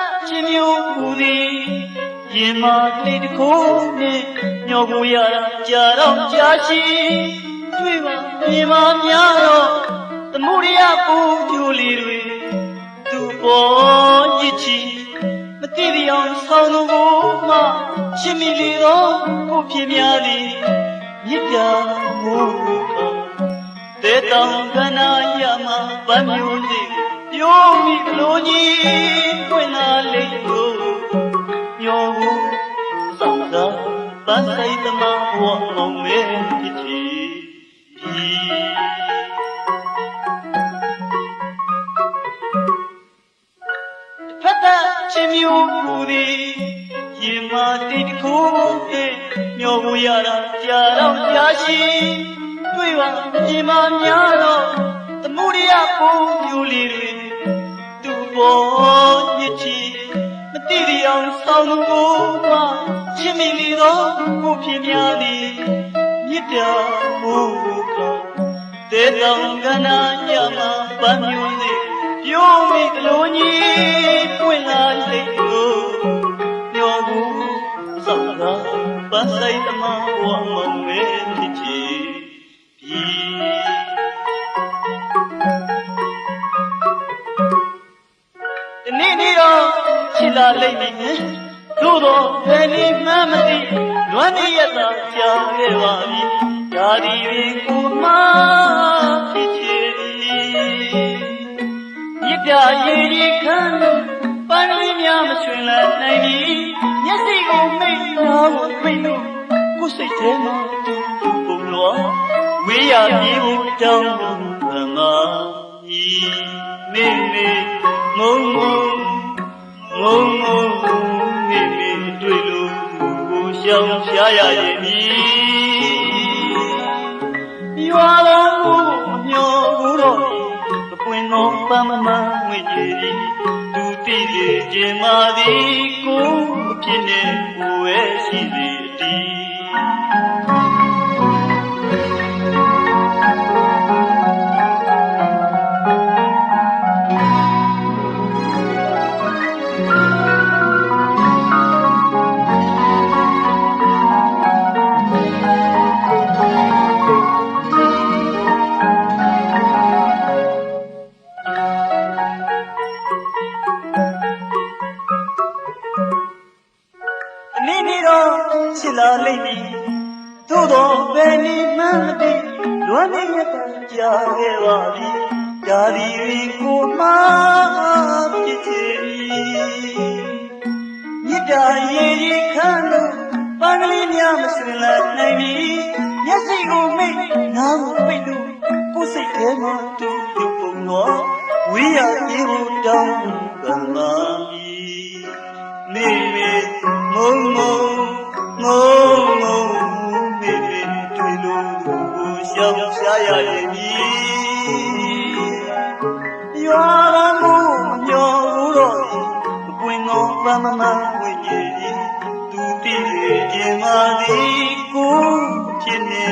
သက်ချင်းမျိုးပူသည်ရင်မာတိတ်တခိုးနဲ့ညောကိုရတာကြာတော့ကြာရှိတွေ့ပါမြင်ပါများတော့သမှုရိယပူပြိုလေးတွေသူ့ပေါ်ရစ်ချီမတိတရားဆောင်းသူကိုမှရှင်းမိလေတော့ကိုဖြစ်များသည်မြစ်ပြမို့ခေါ်တေတောင်ကနာယမဗမျိုးစီ ပြောမိလိုကြီးပွင့်လာလိမ့်ကိုညောဘူးစောင့်စားပန်းဆိုင်သမားဘဝမောင်မဲဖြစ်ချီဒီဖတ်တာချင်းမျိုးပူသည်ရင်မာတိတ်တခုဖြင့်မျောဘူးရတာကြာတော့ကြာရှိတွေ့ပါမြင်ပါများတော့သမှုရိယပုံပြိုလေး တွေသူ့ပေါ်ညစ်ချီမတိတရားဆောင်းသူကိုမှချင်းမီလီတော့ကိုဖြစ်များသည်မြစ်ပြမှုခေါ်တေတောင်ကနာညမှာပန်းမျိုးစေပြိုးမိကလိုကြီးပွင့်လာလိမ့်ကိုညောဘူးစောင့်သာပန်းဆိုင်သမားဝမုံမဲဖြစ်ချီဒီ လာလိမ့်မယ်သို့တော့ဘယ်နည်းမှမသိလွမ်းနေရတာကြာခဲ့ပါပြီဓာဒီရင်ကိုမဖြစ်ချင်မြစ်ပြရေရီခမ်းပန်းလေးများမချွင်လာနိုင်ပြီမျက်စိကိုမိတ်တော့မိတ်လို့ကိုယ်စိတ်ထဲမှာတူတူပုံလို့ဝေးရပြေဖို့တောင်းဗမာကြီးမေမေငုံငုံ ငုံငုံမေမေတွေ့လို့ကိုရှောင်ရှားရရဲ့မည်ရွာတော်မူမျောဘူးတော့အပွင့်တော်ပန်းမမဝိကြီးသူတိလေခြင်းမာသည်ကိုအဖြစ်နဲ့ကိုယ်ရဲ့ရှိစေတည် တော့ချစ်လာလိမ့်မည်သို့တော့ဘယ်နည်းမှမသိလွမ်းနေရတာကြာခဲ့ပါပြီဒါဒီရင်ကိုမှဖြစ်ချင်မြစ်တာရေရီခမ်းလို့ပန်းကလေးများမဆွင်လာနိုင်ပြီမျက်စိကိုမိတ်နားကိုပိတ်လို့ကိုယ်စိတ်ထဲမှာတူတူပုံတော့ဝေးရပြေဖို့တောင်းပန်ပါ ကိုရှောင်ရှားရရဲ့မည်ရွာတော်မူညောဘူးတော့အပွင့်တော်ပန်းမမဝိညာဉ်သူတည်ခြင်းမာသည်ကိုဖြစ်နေ